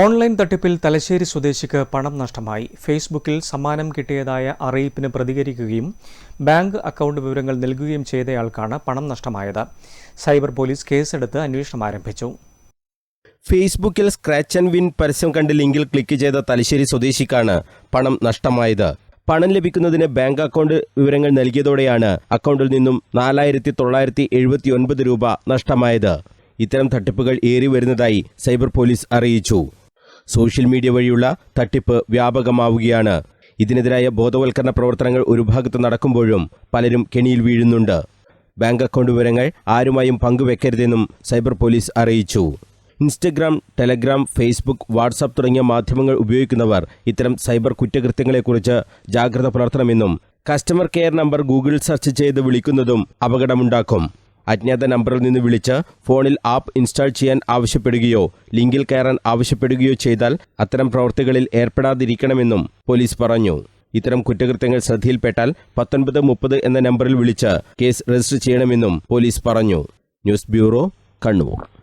Online തട്ടിപ്പിൽ തലശ്ശേരി സ്വദേശിക്ക് പണം നഷ്ടമായി. ഫേസ്ബുക്കിൽ സമ്മാനം കിട്ടിയതായ അറിയിപ്പിന് പ്രതികരിക്കുകയും ബാങ്ക് അക്കൗണ്ട് വിവരങ്ങൾ നൽകുകയും ചെയ്തയാൾക്കാണ് പണം നഷ്ടമായത്. സൈബർ പോലീസ് കേസെടുത്ത് അന്വേഷണം ആരംഭിച്ചു. ഫേസ്ബുക്കിൽ സ്ക്രാച്ച് ആൻഡ് വിൻ പരസ്യം കണ്ട് ലിങ്കിൽ ക്ലിക്ക് ചെയ്ത തലശ്ശേരി സ്വദേശിക്കാണ് പണം നഷ്ടമായത്. പണം ലഭിക്കുന്നതിന് ബാങ്ക് അക്കൗണ്ട് വിവരങ്ങൾ നൽകിയതോടെയാണ് അക്കൗണ്ടിൽ നിന്നും നാലായിരത്തി തൊള്ളായിരത്തി എഴുപത്തി ഒൻപത് രൂപ നഷ്ടമായത്. ഇത്തരം തട്ടിപ്പുകൾ ഏറി വരുന്നതായി സൈബർ പോലീസ് അറിയിച്ചു. സോഷ്യൽ മീഡിയ വഴിയുള്ള തട്ടിപ്പ് വ്യാപകമാവുകയാണ്. ഇതിനെതിരായ ബോധവൽക്കരണ പ്രവർത്തനങ്ങൾ ഒരു ഭാഗത്ത് നടക്കുമ്പോഴും പലരും കെണിയിൽ വീഴുന്നുണ്ട്. ബാങ്ക് അക്കൗണ്ട് വിവരങ്ങൾ ആരുമായും പങ്കുവെക്കരുതെന്നും സൈബർ പോലീസ് അറിയിച്ചു. ഇൻസ്റ്റഗ്രാം ടെലഗ്രാം ഫേസ്ബുക്ക് വാട്സാപ്പ് തുടങ്ങിയ മാധ്യമങ്ങൾ ഉപയോഗിക്കുന്നവർ ഇത്തരം സൈബർ കുറ്റകൃത്യങ്ങളെക്കുറിച്ച് ജാഗ്രത പുലർത്തണമെന്നും customer care number Google search ചെയ്ത് വിളിക്കുന്നതും അപകടമുണ്ടാക്കും. അജ്ഞാത നമ്പറിൽ നിന്ന് വിളിച്ച് ഫോണിൽ ആപ്പ് ഇൻസ്റ്റാൾ ചെയ്യാൻ ആവശ്യപ്പെടുകയോ ലിങ്കിൽ കയറാൻ ആവശ്യപ്പെടുകയോ ചെയ്താൽ അത്തരം പ്രവൃത്തികളിൽ ഏർപ്പെടാതിരിക്കണമെന്നും പോലീസ് പറഞ്ഞു. ഇത്തരം കുറ്റകൃത്യങ്ങൾ ശ്രദ്ധയിൽപ്പെട്ടാൽ പത്തൊൻപത് മുപ്പത് എന്ന നമ്പറിൽ വിളിച്ച് കേസ് രജിസ്റ്റർ ചെയ്യണമെന്നും പോലീസ് പറഞ്ഞു. News bureau Kannur.